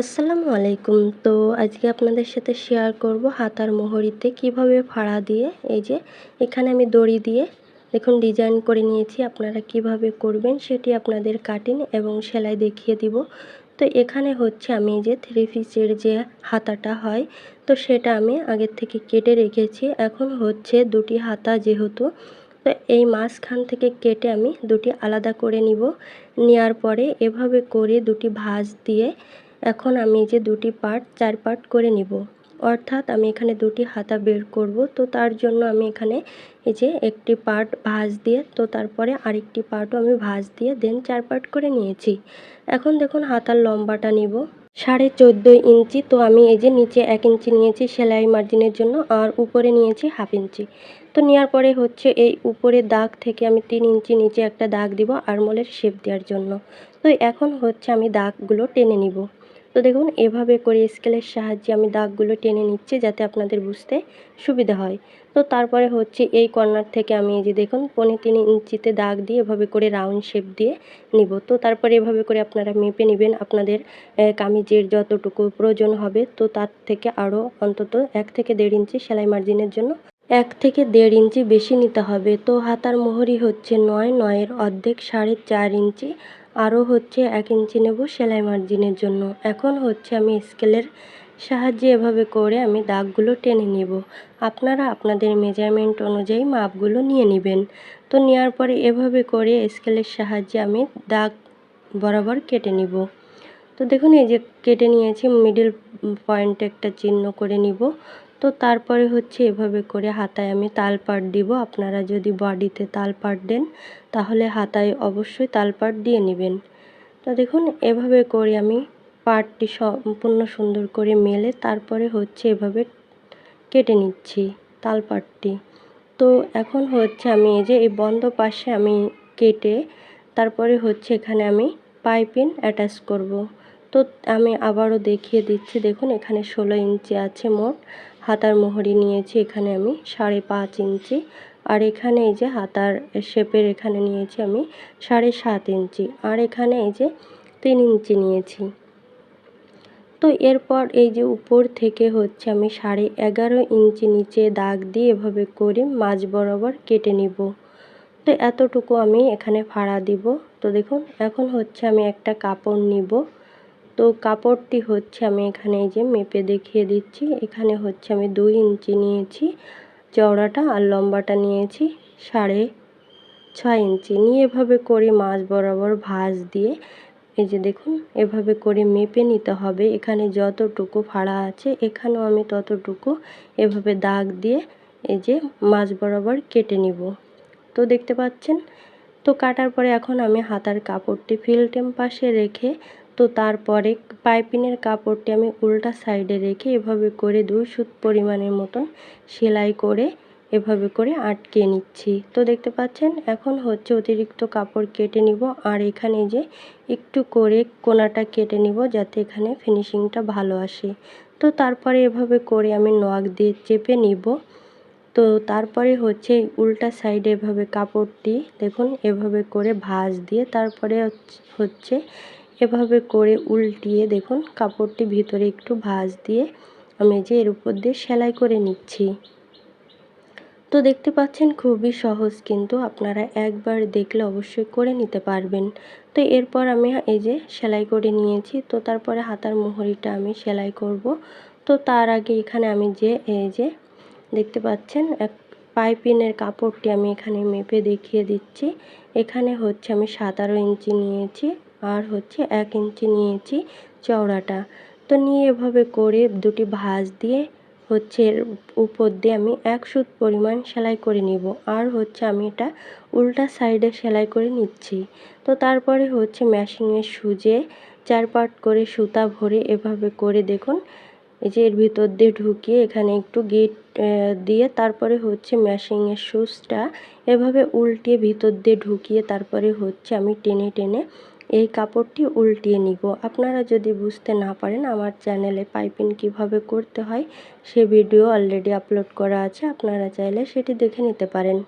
আসসালামু আলাইকুম। তো আজকে আপনাদের সাথে শেয়ার করব হাতার মোহরিতে কীভাবে ফাড়া দিয়ে, এই যে এখানে আমি দড়ি দিয়ে দেখুন ডিজাইন করে নিয়েছি, আপনারা কীভাবে করবেন সেটি আপনাদের কাটিং এবং সেলাই দেখিয়ে দিব। তো এখানে হচ্ছে আমি যে থ্রি পিসের যে হাতাটা হয়, তো সেটা আমি আগের থেকে কেটে রেখেছি, এখন হচ্ছে দুটি হাতা যেহেতু, তো এই মাঝখান থেকে কেটে আমি দুটি আলাদা করে নিব। নেওয়ার পরে এভাবে করে দুটি ভাঁজ দিয়ে এখন আমি যে দুটি পার্ট, চার পার্ট করে নিব। অর্থাৎ আমি এখানে দুটি হাতা বের করব। তো তার জন্য আমি এখানে এই যে একটি পার্ট ভাঁজ দিয়ে, তো তারপরে আরেকটি পার্টও আমি ভাঁজ দিয়ে, দেন চার পার্ট করে নিয়েছি। এখন দেখুন হাতার লম্বাটা নিব। সাড়ে চোদ্দ ইঞ্চি, তো আমি এই যে নিচে এক ইঞ্চি নিয়েছি সেলাই মার্জিনের জন্য, আর উপরে নিয়েছি হাফ ইঞ্চি। তো নেওয়ার পরে হচ্ছে এই উপরে দাগ থেকে আমি তিন ইঞ্চি নিচে একটা দাগ দিব আরমোলের শেপ দেওয়ার জন্য। তো এখন হচ্ছে আমি দাগগুলো টেনে নিব। তো দেখুন, এভাবে করে স্কেলের সাহায্যে আমি দাগগুলো টেনে নিচ্ছি যাতে আপনাদের বুঝতে সুবিধা হয়। তো তারপরে হচ্ছে এই কর্নার থেকে আমি এই যে দেখুন পনেরো তিন ইঞ্চিতে দাগ দিয়ে এভাবে করে রাউন্ড শেপ দিয়ে নিব। তো তারপরে এভাবে করে আপনারা মেপে নেবেন আপনাদের কামিজের যতটুকু প্রয়োজন হবে। তো তার থেকে আরও অন্তত এক থেকে দেড় ইঞ্চি সেলাই মার্জিনের জন্য এক থেকে দেড় ইঞ্চি বেশি নিতে হবে। তো হাতার মোহরি হচ্ছে নয়, নয়ের অর্ধেক সাড়ে চার ইঞ্চি আরও হচ্ছে এক ইঞ্চি নেব সেলাই মার্জিনের জন্য। এখন হচ্ছে আমি স্কেলের সাহায্যে এভাবে করে আমি দাগগুলো টেনে নেব। আপনারা আপনাদের মেজারমেন্ট অনুযায়ী মাপগুলো নিয়ে নেবেন। তো নেওয়ার পরে এভাবে করে স্কেলের সাহায্যে আমি দাগ বরাবর কেটে নিব। তো দেখুন এই যে কেটে নিয়েছি মিডিল পয়েন্টে একটা চিহ্ন করে নিব। তো তারপরে হচ্ছে এভাবে করে হাতায় আমি তালপাট দিব। আপনারা যদি বডিতে তালপাট দেন, তাহলে হাতায় অবশ্যই তালপাট দিয়ে নেবেন। তো দেখুন, এভাবে করে আমি পাটটি সম্পূর্ণ সুন্দর করে মেলে তারপরে হচ্ছে এভাবে কেটে নিচ্ছি তালপাটটি তো এখন হচ্ছে আমি এই যে এই বন্ধ পাশে আমি কেটে তারপরে হচ্ছে এখানে আমি পাইপিন অ্যাটাচ করব। তো আমি আবারও দেখিয়ে দিচ্ছি, দেখুন এখানে ষোলো ইঞ্চি আছে মোট। হাতার মোহরি নিয়েছি, এখানে আমি সাড়ে পাঁচ ইঞ্চি। আর এখানে এই যে হাতার শেপের এখানে নিয়েছি আমি সাড়ে সাত ইঞ্চি। আর এখানে এই যে তিন ইঞ্চি নিয়েছি। তো এরপর এই যে উপর থেকে হচ্ছে আমি সাড়ে এগারো ইঞ্চি নিচে দাগ দিয়ে এভাবে করে মাঝ বরাবর কেটে নিব। তো এতটুকু আমি এখানে ফাড়া দিব। তো দেখুন, এখন হচ্ছে আমি একটা কাপড় নিব। তো কাপড়টি হচ্ছে আমি এখানে এই যে মেপে দেখিয়ে দিচ্ছি। এখানে হচ্ছে আমি দুই ইঞ্চি নিয়েছি চওড়াটা আর লম্বাটা নিয়েছি সাড়ে ছয় ইঞ্চি। নিয়ে এভাবে করে মাছ বরাবর ভাঁজ দিয়ে এই যে দেখুন, এভাবে করে মেপে নিতে হবে। এখানে যতটুকু ফাড়া আছে, এখানেও আমি ততটুকু এভাবে দাগ দিয়ে এই যে মাছ বরাবর কেটে নিব। তো দেখতে পাচ্ছেন? তো কাটার পরে এখন আমি হাতার কাপড়টি ফিল্টেম পাশে রেখে তো তারপরে পাইপিনের কাপড়টি আমি উল্টা সাইডে রেখে এভাবে করে দুই সুত পরিমাণের মতন সেলাই করে এভাবে করে আটকে নিচ্ছি। তো দেখতে পাচ্ছেন, এখন হচ্ছে অতিরিক্ত কাপড় কেটে নিব আর এখানে যে একটু করে কোনাটা কেটে নিব যাতে এখানে ফিনিশিংটা ভালো আসে। তো তারপরে এভাবে করে আমি নখ দিয়ে চেপে নিব। তো তারপরে হচ্ছে উল্টা সাইডে এভাবে কাপড়টি দেখুন, এভাবে করে ভাঁজ দিয়ে তারপরে হচ্ছে এভাবে করে উল্টিয়ে দেখুন, কাপড়টি ভিতরে একটু ভাঁজ দিয়ে আমি যে এর উপর দিয়ে সেলাই করে নিচ্ছি। তো দেখতে পাচ্ছেন খুবই সহজ কিন্তু আপনারা একবার দেখলে অবশ্যই করে নিতে পারবেন। তো এরপর আমি এই যে সেলাই করে নিয়েছি, তো তারপরে হাতার মোহরিটা আমি সেলাই করব। তো তার আগে এখানে আমি যে এই যে দেখতে পাচ্ছেন, এক পাইপিনের কাপড়টি আমি এখানে মেপে দেখিয়ে দিচ্ছি। এখানে হচ্ছে আমি সাতারো ইঞ্চি নিয়েছি। আর হচ্ছে এক ইঞ্চি নিয়েছি চওড়াটা। তো নিয়ে এভাবে করে দুটি ভাঁজ দিয়ে হচ্ছে উপর দিয়ে আমি এক সুত পরিমাণ সেলাই করে নিব। আর হচ্ছে আমি এটা উল্টা সাইডে সেলাই করে নিচ্ছি। তো তারপরে হচ্ছে মেশিনের সুজে চার পাট করে সুতা ভরে এভাবে করে দেখুন, এই যে এর ভিতর দিয়ে ঢুকিয়ে এখানে একটু গিট দিয়ে তারপরে হচ্ছে ম্যাশিংয়ের সুচটা এভাবে উল্টিয়ে ভিতর দিয়ে ঢুকিয়ে তারপরে হচ্ছে আমি টেনে টেনে এই কাপড়টি উল্টিয়ে নিব। আপনারা যদি বুঝতে না পারেন আমার চ্যানেলে পাইপিং কীভাবে করতে হয়, সে ভিডিও অলরেডি আপলোড করা আছে, আপনারা চাইলে সেটি দেখে নিতে পারেন।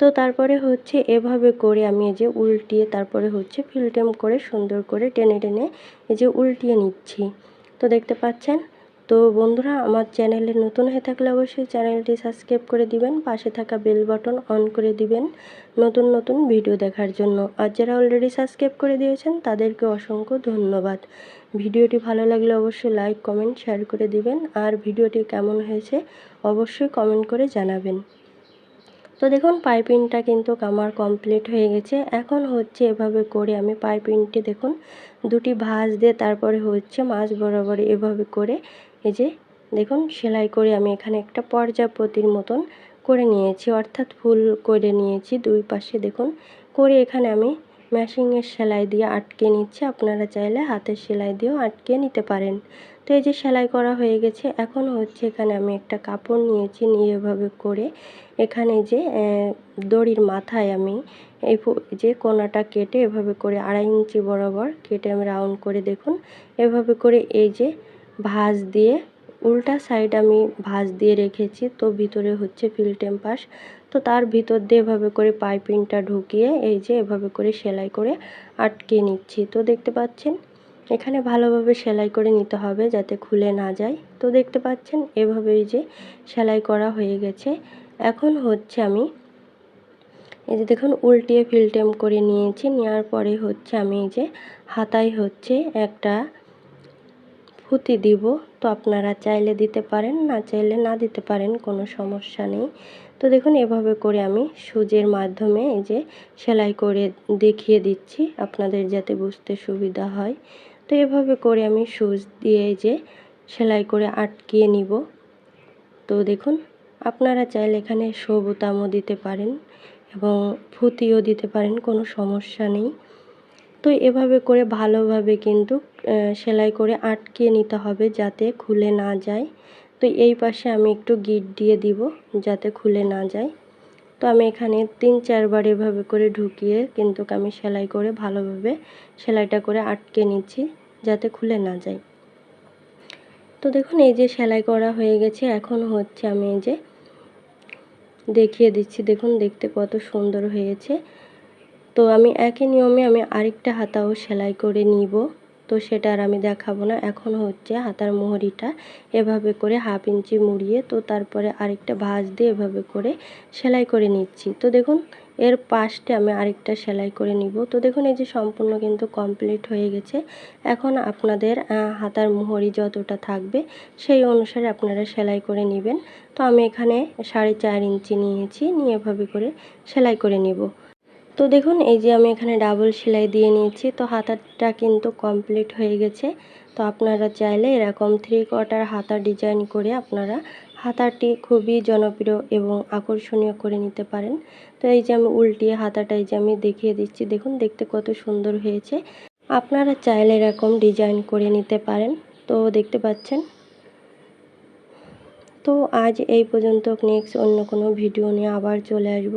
তো তারপরে হচ্ছে এভাবে করে আমি এই যে উল্টিয়ে তারপরে হচ্ছে ফিল্টেম করে সুন্দর করে টেনে টেনে এই যে উল্টিয়ে নিচ্ছি। তো দেখতে পাচ্ছেন তো বন্ধুরা, আমার চ্যানেলে নতুন হয়ে থাকলে অবশ্যই চ্যানেলটি সাবস্ক্রাইব করে দিবেন, পাশে থাকা বেল বাটন অন করে দিবেন নতুন নতুন ভিডিও দেখার জন্য। আর যারা অলরেডি সাবস্ক্রাইব করে দিয়েছেন, তাদেরকে অসংখ্য ধন্যবাদ। ভিডিওটি ভালো লাগলে অবশ্যই লাইক কমেন্ট শেয়ার করে দিবেন। আর ভিডিওটি কেমন হয়েছে, অবশ্যই কমেন্ট করে জানাবেন। তো দেখুন, পাইপিংটা কিন্তু আমার কমপ্লিট হয়ে গেছে। এখন হচ্ছে এভাবে করে আমি পাইপিংটি দেখুন, দুটি ভাঁজ দিয়ে তারপরে হচ্ছে মাছ বরাবর এভাবে করে এই যে, দেখুন, সেলাই করে আমি এখানে একটা পর্যাপতির মতন করে নিয়েছি, অর্থাৎ ফুল করে নিয়েছি দুই পাশে, দেখুন। করে এখানে আমি মেশিনের সেলাই দিয়ে আটকে নিচ্ছি, আপনারা চাইলে হাতের সেলাই দিয়েও আটকে নিতে পারেন। তো এই যে, সেলাই করা হয়ে গেছে, এখন হচ্ছে এখানে আমি একটা কাপড় নিয়েছি, নিয়ে এভাবে করে এখানে যে দড়ির মাথায় আমি এই যে কোনাটা কেটে এভাবে করে আড়াই ইঞ্চি বরাবর কেটে আমি রাউন্ড করে, দেখুন, এভাবে করে এই যে ভাঁজ দিয়ে, উল্টা সাইড আমি ভাঁজ দিয়ে রেখেছি। তো ভিতরে হচ্ছে ফিল টেম্পাস তো তার ভিতর দিয়ে এভাবে করে পাইপিংটা ঢুকিয়ে, এই যে এভাবে করে সেলাই করে আটকে নিচ্ছি। তো দেখতে পাচ্ছেন, এখানে ভালোভাবে সেলাই করে নিতে হবে যাতে খুলে না যায়। তো দেখতে পাচ্ছেন, এভাবেই যে সেলাই করা হয়ে গেছে। এখন হচ্ছে আমি, এই যে দেখুন, উল্টিয়ে ফিলটেম করে নিয়েছি। নেওয়ার পরে হচ্ছে আমি এই যে হাতায় হচ্ছে একটা ফুতি দিব। তো আপনারা চাইলে দিতে পারেন, না চাইলে না দিতে পারেন, কোনো সমস্যা নেই। তো দেখুন, এভাবে করে আমি সুজের মাধ্যমে এই যে সেলাই করে দেখিয়ে দিচ্ছি, আপনাদের যাতে বুঝতে সুবিধা হয়। তো এভাবে করে আমি সুচ দিয়ে যে সেলাই করে আটকিয়ে নিব। তো দেখুন, আপনারা চাইলে এখানে সবুতামও দিতে পারেন এবং ফুতিও দিতে পারেন, কোনো সমস্যা নেই। তো এভাবে করে ভালোভাবে কিন্তু সেলাই করে আটকে নিতে হবে যাতে খুলে না যায়। তো এই পাশে আমি একটু গিট দিয়ে দিব যাতে খুলে না যায়। তো আমি এখানে তিন চারবার এভাবে করে ঢুকিয়ে কিন্তু আমি সেলাই করে ভালোভাবে সেলাইটা করে আটকে নিচ্ছি যাতে খুলে না যায়। তো দেখুন, এই যে সেলাই করা হয়ে গেছে। এখন হচ্ছে আমি এই যে দেখিয়ে দিচ্ছি। দেখুন, দেখতে কত সুন্দর হয়েছে। তো আমি একই নিয়মে আমি আরেকটা হাতাও সেলাই করে নিব। তো সেটা আর আমি দেখাবো না। এখন হচ্ছে হাতার মোহরিটা এভাবে করে হাফ ইঞ্চি মুড়িয়ে, তো তারপরে আরেকটা ভাঁজ দিয়ে এভাবে করে সেলাই করে নিচ্ছি। তো দেখুন, এর পাশটা আমি আরেকটা সেলাই করে নিব। তো দেখুন, এই যে সম্পূর্ণ কিন্তু কমপ্লিট হয়ে গেছে। এখন আপনাদের হাতার মোহরি যতটা থাকবে সেই অনুসারে আপনারা সেলাই করে নেবেন। তো আমি এখানে সাড়ে চার ইঞ্চি নিয়েছি। নিয়ে এভাবে করে সেলাই করে নিব। তো দেখুন, এই যে আমি এখানে ডাবল সেলাই দিয়ে নিয়েছি। তো হাতাটা কিন্তু কমপ্লিট হয়ে গেছে। তো আপনারা চাইলে এরকম থ্রি কোয়ার্টার হাতা ডিজাইন করে আপনারা হাতাটি খুবই জনপ্রিয় এবং আকর্ষণীয় করে নিতে পারেন। তো এই যে আমি উল্টিয়ে হাতাটা এই যে আমি দেখিয়ে দিচ্ছি। দেখুন, দেখতে কত সুন্দর হয়েছে। আপনারা চাইলে এরকম ডিজাইন করে নিতে পারেন। তো দেখতে পাচ্ছেন? তো আজ এই পর্যন্ত নেক্সট অন্য কোনো ভিডিও নিয়ে আবার চলে আসব।